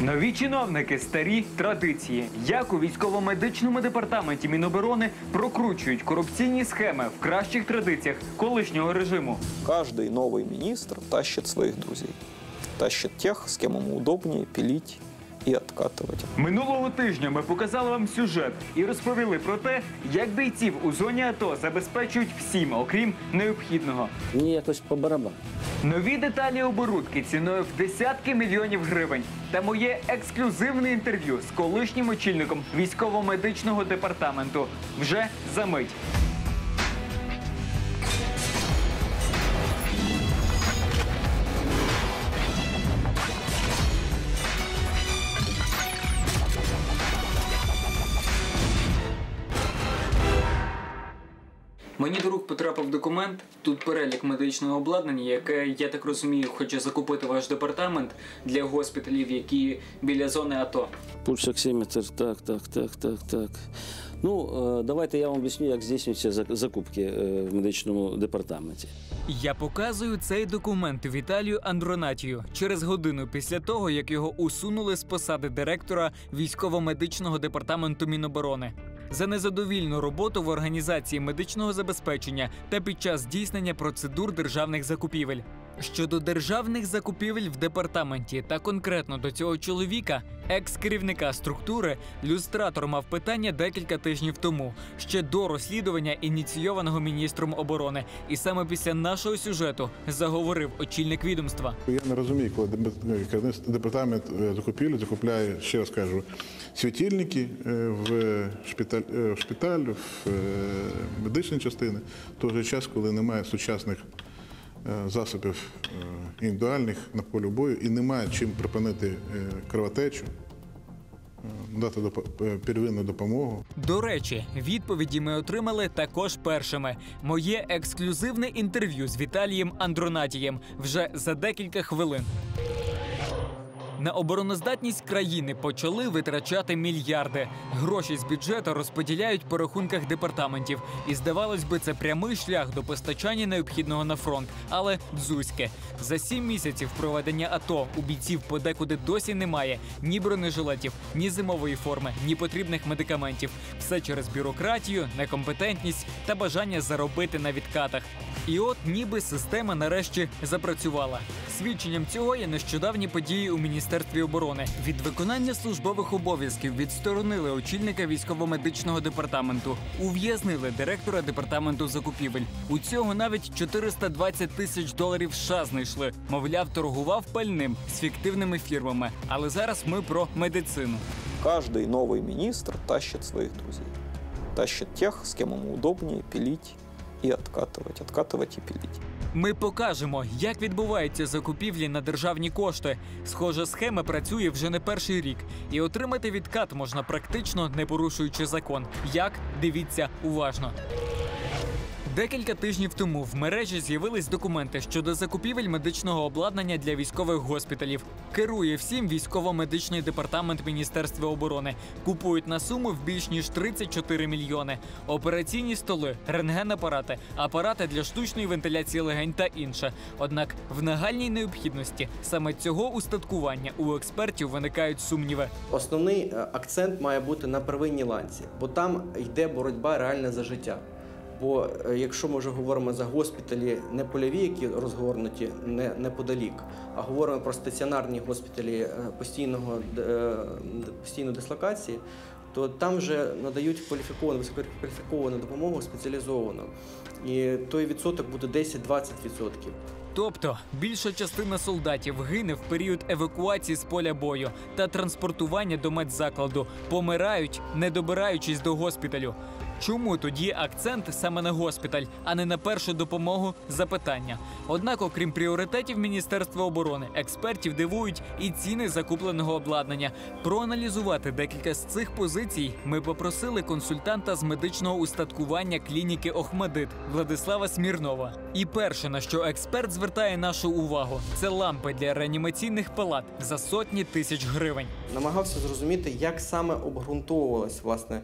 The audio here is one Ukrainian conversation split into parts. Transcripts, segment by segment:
Нові чиновники, старі традиції. Як у військово-медичному департаменті Міноборони прокручують корупційні схеми в кращих традиціях колишнього режиму. Каждый новий міністр тащить своїх друзів, тащить тих, з ким йому удобні, пилить и откатывать. Минулого тижня ми показали вам сюжет і розповіли про те, як бійців у зоні АТО забезпечують всім, окрім необхідного. Мені якось по барабану. Нові деталі оборудки ціною в десятки мільйонів гривень та моє ексклюзивне інтерв'ю з колишнім очільником військово-медичного департаменту вже за мить. До документ. Тут перелік медичного обладнання, яке, я так розумію, хоче закупити ваш департамент для госпіталів, які біля зони АТО. Пульсоксиметр, так, так, так, так, так. Ну, е, давайте я вам об'ясню, як здійснюються закупки е, в медичному департаменті. Я показую цей документ Віталію Андронатію через годину після того, як його усунули з посади директора військово-медичного департаменту Міноборони. За незадовільну роботу в організації медичного забезпечення та під час здійснення процедур державних закупівель. Щодо державних закупівель в департаменті та конкретно до цього чоловіка, екс-керівника структури, люстратор мав питання декілька тижнів тому, ще до розслідування ініційованого міністром оборони. І саме після нашого сюжету заговорив очільник відомства. Я не розумію, коли деп- департамент е, закупівлі закупляє, ще раз кажу, світильники е, в шпиталь, е, в шпиталь, в е, медичні частини, в той же час, коли немає сучасних е, засобів е, індивідуальних на полі бою і немає чим припинити е, кровотечу, е, дати е, первинну допомогу. До речі, відповіді ми отримали також першими. Моє ексклюзивне інтерв'ю з Віталієм Андронатієм вже за декілька хвилин. На обороноздатність країни почали витрачати мільярди. Гроші з бюджету розподіляють по рахунках департаментів. І здавалось би, це прямий шлях до постачання необхідного на фронт. Але дзузьке. За сім місяців проведення АТО у бійців подекуди досі немає ні бронежилетів, ні зимової форми, ні потрібних медикаментів. Все через бюрократію, некомпетентність та бажання заробити на відкатах. І от ніби система нарешті запрацювала. Свідченням цього є нещодавні події у міністерстві оборони. Від виконання службових обов'язків відсторонили очільника військово-медичного департаменту, ув'язнили директора департаменту закупівель. У цього навіть 420 тисяч доларів США знайшли. Мовляв, торгував пальним з фіктивними фірмами. Але зараз ми про медицину. Каждый новый министр тащит своих друзей. Тащит тех, с кем ему удобнее пилить и откатывать. Откатывать и пилить. Ми покажемо, як відбуваються закупівлі на державні кошти. Схожа схема працює вже не перший рік, і отримати відкат можна практично не порушуючи закон. Як дивіться уважно. Декілька тижнів тому в мережі з'явились документи щодо закупівель медичного обладнання для військових госпіталів. Керує всім військово-медичний департамент Міністерства оборони. Купують на суму в більш ніж 34 мільйони. Операційні столи, рентген-апарати, апарати для штучної вентиляції легень та інше. Однак в нагальній необхідності саме цього устаткування у експертів виникають сумніви. Основний е, акцент має бути на первинній ланці, бо там йде боротьба реальна за життя. Бо е, якщо ми вже говоримо за госпіталі не польові, які розгорнуті не, неподалік, а говоримо про стаціонарні госпіталі е, постійного, е, постійної дислокації, то там вже надають кваліфіковану, висококваліфіковану допомогу спеціалізовану. І той відсоток буде 10-20%. Тобто більша частина солдатів гине в період евакуації з поля бою та транспортування до медзакладу, помирають, не добираючись до госпіталю. Чому тоді акцент саме на госпіталь, а не на першу допомогу? Запитання. Однак, окрім пріоритетів Міністерства оборони, експертів дивують і ціни закупленого обладнання. Проаналізувати декілька з цих позицій ми попросили консультанта з медичного устаткування клініки Охмадит Владислава Смірнова. І перше, на що експерт звертає нашу увагу, це лампи для реанімаційних палат за сотні тисяч гривень. намагався зрозуміти, як саме обґрунтовувалось, власне,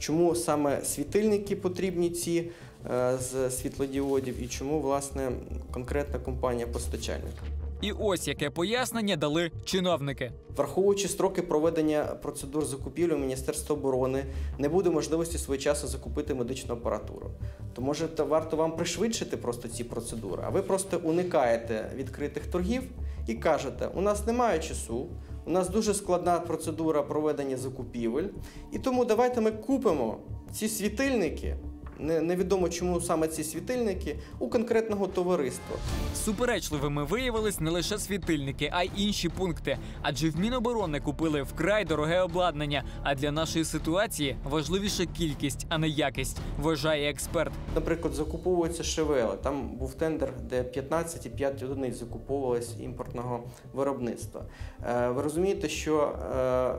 чому саме світильники потрібні ці е, з світлодіодів і чому власне конкретна компанія постачальник. І ось яке пояснення дали чиновники. Враховуючи строки проведення процедур закупівлі, у Міністерства оборони не буде можливості своєчасно закупити медичну апаратуру. То може варто вам пришвидшити просто ці процедури, а ви просто уникаєте відкритих торгів і кажете: у нас немає часу, у нас дуже складна процедура проведення закупівель, і тому давайте ми купимо ці світильники. Не- Невідомо чому саме ці світильники у конкретного товариства. Суперечливими виявились не лише світильники, а й інші пункти. Адже в Міноборони купили вкрай дороге обладнання. А для нашої ситуації важливіша кількість, а не якість, вважає експерт. Наприклад, закуповуються ШВЛ. Там був тендер, де 15,5 одиниць закуповувалось імпортного виробництва. Е, Ви розумієте, що е,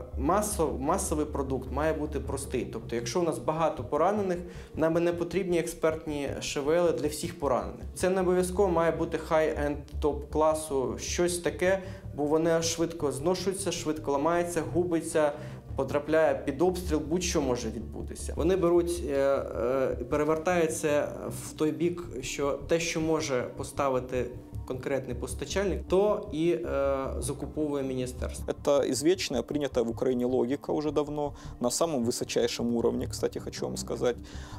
масовий продукт має бути простий. Тобто, якщо у нас багато поранених, нам не потрібні експертні шевели для всіх поранених. Це не обов'язково має бути хай-енд топ-класу, щось таке, бо вони швидко зношуються, швидко ламаються, губиться потрапляє під обстріл, будь-що може відбутися. Вони беруть е, е, і перевертають це в той бік, що те, що може поставити конкретний постачальник, то і е, закуповує міністерство. Это извечная, принятая в Украине логика уже давно, на самом высочайшем уровне, кстати, хочу вам сказать.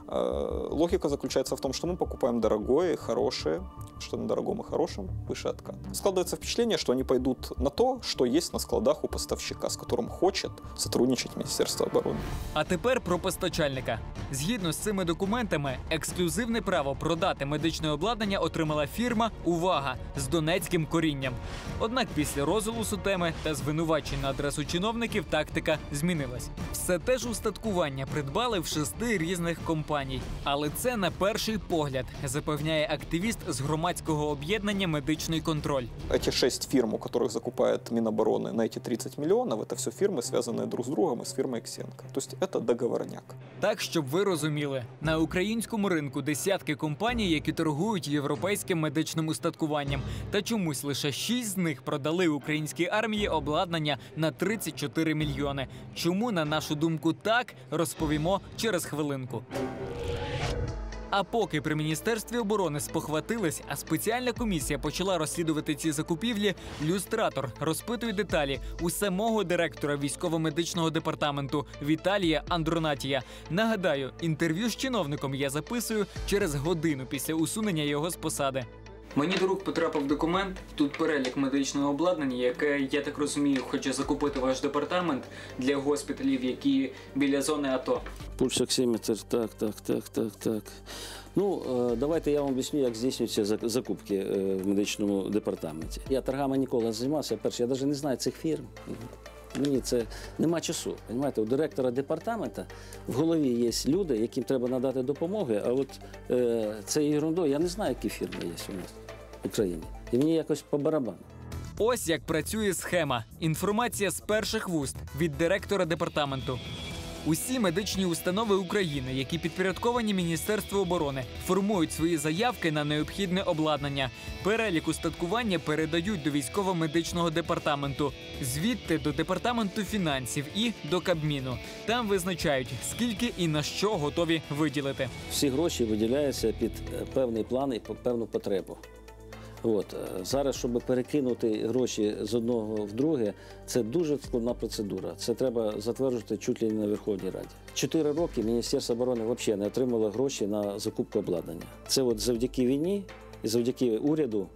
Э, Логика заключается в том, что мы покупаем дорогое и хорошее, что на дорогом и хорошем выше откат. Складывается впечатление, что они пойдут на то, что есть на складах у поставщика, с которым хочет сотрудничать Министерство обороны. А тепер про постачальника. Згідно з цими документами, ексклюзивне право продати медичне обладнання отримала фірма Увага з донецьким корінням. Однак після розголосу теми та звинувачень на адресу чиновників тактика змінилась. Все те ж устаткування придбали в шести різних компаній. Але це на перший погляд, запевняє активіст з громадського об'єднання Медичний контроль. Эти шесть фирм, у которых закупает Минобороны на эти 30 миллионов, это все фирмы, связанные друг с другом и с фирмой Ксенко. То есть это договорняк. Так, щоб ви розуміли, на українському ринку десятки компаній, які торгують європейським медичним устаткуванням, та чомусь лише шість з них продали українській армії обладнання на 34 мільйони. Чому, на нашу думку, так розповімо через хвилинку. А поки при міністерстві оборони спохватились, а спеціальна комісія почала розслідувати ці закупівлі, люстратор розпитує деталі у самого директора військово-медичного департаменту Віталія Андронатія. Нагадаю, інтерв'ю з чиновником я записую через годину після усунення його з посади. Мені до рук потрапив документ. Тут перелік медичного обладнання, яке я так розумію, хоче закупити ваш департамент для госпіталів, які біля зони АТО. Пульсоксиметр, так, так, так, так, так. Ну, е, давайте я вам об'ясню, як здійснюються закупки е, в медичному департаменті. Я торгами ніколи не займався. Перше, я навіть не знаю цих фірм. Мені це нема часу. Понимаєте, у директора департамента в голові є люди, яким треба надати допомоги. А от е, це ерундою, я не знаю, які фірми є у нас в Україні. І мені якось по барабану. Ось як працює схема. Інформація з перших вуст від директора департаменту. Усі медичні установи України, які підпорядковані Міністерству оборони, формують свої заявки на необхідне обладнання. Перелік устаткування передають до військово-медичного департаменту, звідти до департаменту фінансів і до Кабміну. Там визначають, скільки і на що готові виділити. всі гроші виділяються під е, певний план і певну потребу. От е, зараз, щоб перекинути гроші з одного в друге, це дуже складна процедура. Це треба затверджувати чуть ли не на Верховній Раді. Чотири роки Міністерство оборони взагалі не отримало гроші на закупку обладнання. Це от завдяки війні і завдяки уряду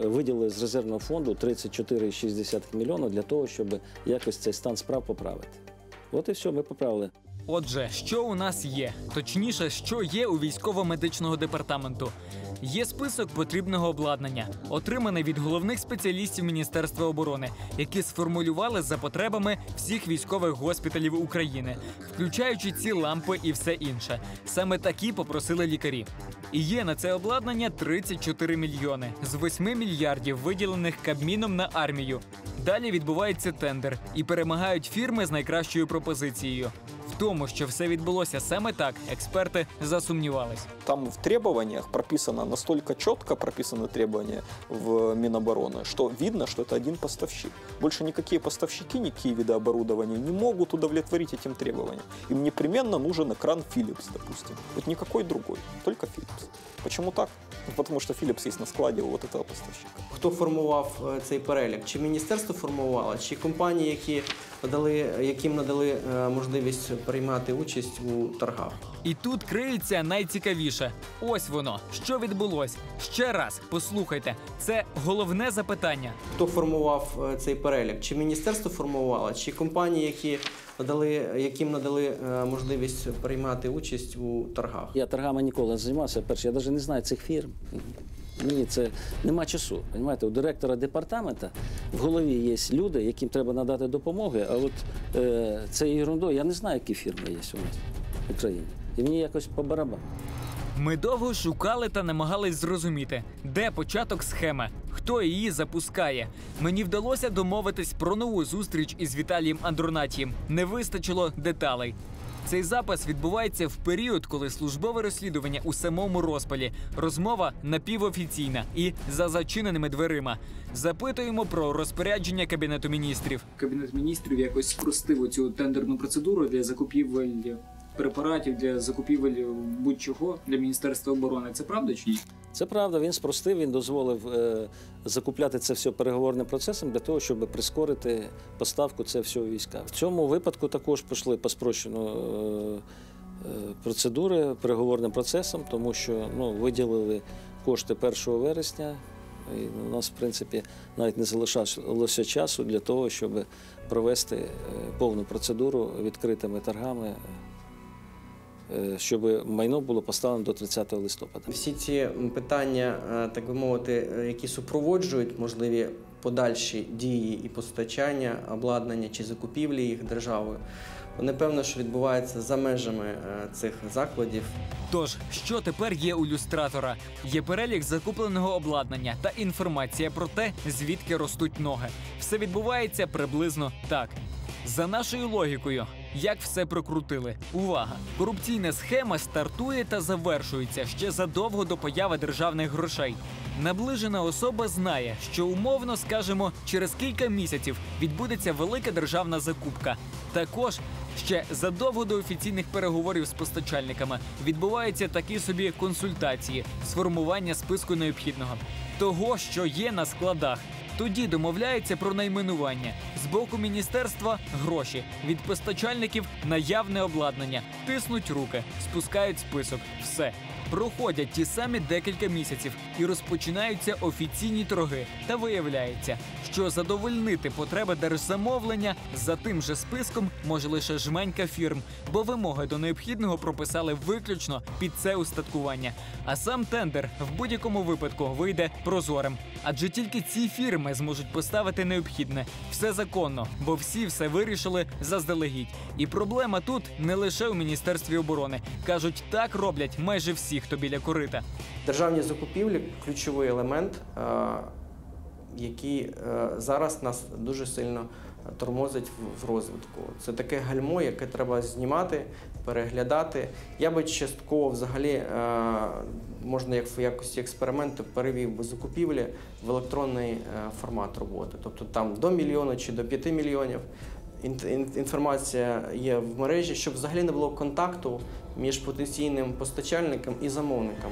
е, виділили з резервного фонду 34,6 мільйона для того, щоб якось цей стан справ поправити. От і все, ми поправили. Отже, що у нас є? Точніше, що є у військово-медичного департаменту. Є список потрібного обладнання, отриманий від головних спеціалістів Міністерства оборони, які сформулювали за потребами всіх військових госпіталів України, включаючи ці лампи і все інше. Саме такі попросили лікарі. І є на це обладнання 34 мільйони з 8 мільярдів, виділених Кабміном на армію. Далі відбувається тендер і перемагають фірми з найкращою пропозицією. В тому, що все відбулося саме так, експерти засумнівались. Там в требованиях прописано, настолько четко прописаны требования в Минобороны, что видно, что это один поставщик. Больше никакие поставщики, никакие виды оборудования не могут удовлетворить этим требованиям. Им непременно нужен экран Philips, допустим. Вот никакой другой, только Philips. Почему так? Потому что Philips есть на складі у вот поставщика. Хто формував е, цей перелік? Чи міністерство формувало, чи компанії, які надали, яким надали е, можливість приймати участь у торгах? І тут криється найцікавіше. Ось воно, що відбулось. Ще раз послухайте. Це головне запитання. Хто формував е, цей перелік? Чи міністерство формувало, чи компанії, які надали, яким надали е, можливість приймати участь у торгах? Я торгами ніколи не займався. Перше, я навіть не знаю цих фірм. Мені це нема часу. Понимаєте, у директора департамента в голові є люди, яким треба надати допомоги. А от е, це ерундою, я не знаю, які фірми є у нас в Україні. І мені якось по барабану. Ми довго шукали та намагались зрозуміти, де початок схеми, хто її запускає. Мені вдалося домовитись про нову зустріч із Віталієм Андронатієм. Не вистачило деталей. Цей запис відбувається в період, коли службове розслідування у самому розпалі. Розмова напівофіційна і за зачиненими дверима. Запитуємо про розпорядження кабінету міністрів. Кабінет міністрів якось спростив цю тендерну процедуру для закупівель препаратів, для закупівель будь-чого для Міністерства оборони. Це правда чи ні? Це правда, він спростив, він дозволив е, закупляти це все переговорним процесом для того, щоб прискорити поставку це у війська. В цьому випадку також пішли по спрощену е, е, процедури переговорним процесом, тому що ну, виділили кошти 1 вересня. І у нас, в принципі, навіть не залишалося часу для того, щоб провести е, повну процедуру відкритими торгами, щоб майно було поставлено до 30 листопада. Всі ці питання, е, так би мовити, е, які супроводжують можливі подальші дії і постачання, обладнання чи закупівлі їх державою, вони певно, що відбуваються за межами е, цих закладів. Тож, що тепер є у люстратора? Є перелік закупленого обладнання та інформація про те, звідки ростуть ноги. Все відбувається приблизно так. За нашою логікою, як все прокрутили. Увага! Корупційна схема стартує та завершується ще задовго до появи державних грошей. Наближена особа знає, що умовно скажемо, через кілька місяців відбудеться велика державна закупка. Також ще задовго до офіційних переговорів з постачальниками відбуваються такі собі консультації, сформування списку необхідного того, що є на складах. Тоді домовляється про найменування. З боку міністерства гроші. Від постачальників наявне обладнання, тиснуть руки, спускають список. Все проходять ті самі декілька місяців і розпочинаються офіційні торги. Та виявляється, що задовольнити потреби держзамовлення за тим же списком може лише жменька фірм, бо вимоги до необхідного прописали виключно під це устаткування. А сам тендер в будь-якому випадку вийде прозорим, адже тільки ці фірми зможуть поставити необхідне. Все законно, бо всі все вирішили заздалегідь. І проблема тут не лише у міністерстві оборони. кажуть, так роблять майже всі, хто біля корита. Державні закупівлі ключовий елемент, е, який е, зараз нас дуже сильно тормозить в- розвитку. Це таке гальмо, яке треба знімати, переглядати. Я би частково взагалі е, можна як в якості експерименту перевів би закупівлі в електронний формат роботи. Тобто там до мільйона чи до п'яти мільйонів. Ін- ін- Інформація є в мережі, щоб взагалі не було контакту між потенційним постачальником і замовником.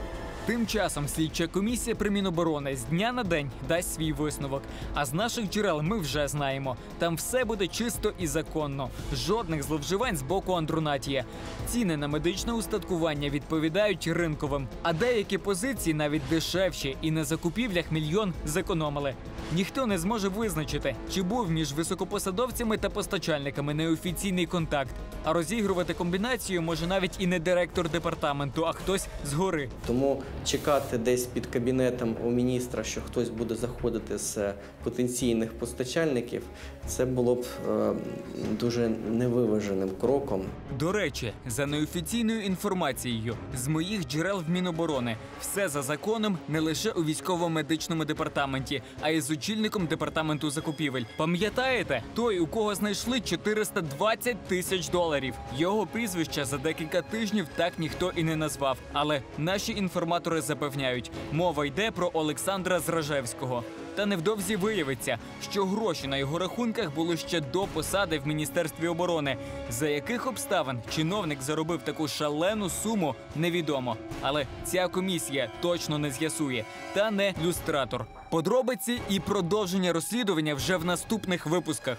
Тим часом слідча комісія при Міноборони з дня на день дасть свій висновок. А з наших джерел ми вже знаємо. Там все буде чисто і законно. Жодних зловживань з боку Андронатія. Ціни на медичне устаткування відповідають ринковим, а деякі позиції навіть дешевші і на закупівлях мільйон зекономили. Ніхто не зможе визначити, чи був між високопосадовцями та постачальниками неофіційний контакт. А розігрувати комбінацію може навіть і не директор департаменту, а хтось згори. Тому чекати десь під кабінетом у міністра, що хтось буде заходити з потенційних постачальників, це було б е, дуже невиваженим кроком. До речі, за неофіційною інформацією з моїх джерел в Міноборони, все за законом не лише у військово-медичному департаменті, а й з очільником департаменту закупівель. Пам'ятаєте, той, у кого знайшли 420 тисяч доларів. Його прізвища за декілька тижнів так ніхто і не назвав. Але наші інформатори запевняють, мова йде про Олександра Зражевського. Та невдовзі виявиться, що гроші на його рахунках були ще до посади в міністерстві оборони. За яких обставин чиновник заробив таку шалену суму, невідомо. Але ця комісія точно не з'ясує та не люстратор. Подробиці і продовження розслідування вже в наступних випусках.